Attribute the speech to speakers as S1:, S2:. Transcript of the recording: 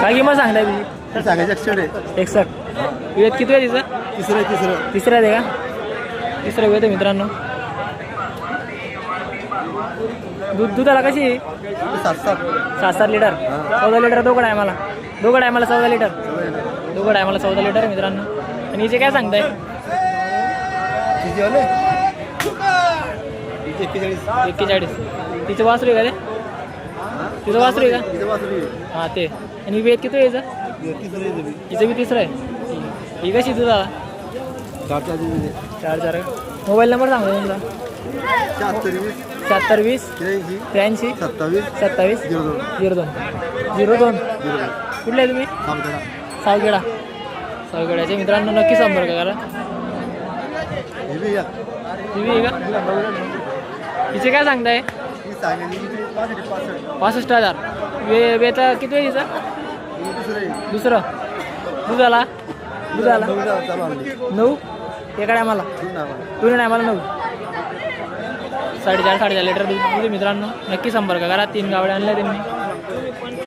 S1: काय किंमत सांगताय तुझी
S2: सांगायचं ॲक्सिडेंट आहे
S1: एकसष्ट. वेद किती आहे तिचं?
S2: तिसरं तिसरं.
S1: तिसरं आहे का? तिसरं वेद आहे मित्रांनो. दूध दुधाला कशी? आहे?
S2: सात सात.
S1: सात सात लिटर. चौदा लिटर दोघं आहे मला दोघं आहे मला चौदा लिटर. दोघं आहे मला चौदा लिटर मित्रांनो. आणि हिचे काय सांगताय?
S2: किती एक्केचाळीस.
S1: एक्केचाळीस. तिचं वासरू आहे का ते तिचं वासरू आहे का?
S2: तिचं.
S1: हां ते. आणि वेद किती आहे याचं
S2: तिसरं आहे तुम्ही
S1: हिचं बी तिसरं आहे. ही कशी दुधाला
S2: चार चार
S1: मोबाईल नंबर सांगतो तुमचा.
S2: शहात्तर वीस. त्र्याऐंशी. सत्तावीस.
S1: सत्तावीस.
S2: झिरो दोन.
S1: झिरो दोन. कुठले आहे तुम्ही?
S2: सावखेडा
S1: सावखेड्याचे मित्रांनो नक्की संपर्क करा.
S2: हे बी या.
S1: टी व्ही आहे का? तिचे काय सांगताय?
S2: पासष्ट
S1: हजार. वे वेता किती आहे तिचं
S2: दुसरं
S1: दुधाला? दुधाला?
S2: नऊ आणली
S1: एका आम्हाला. दोन्ही आम्हाला. नऊ. साडेचार साडेचार लिटर दूध मित्रांनो. नक्की संपर्क करा. तीन गावड्या आणल्या त्यांनी.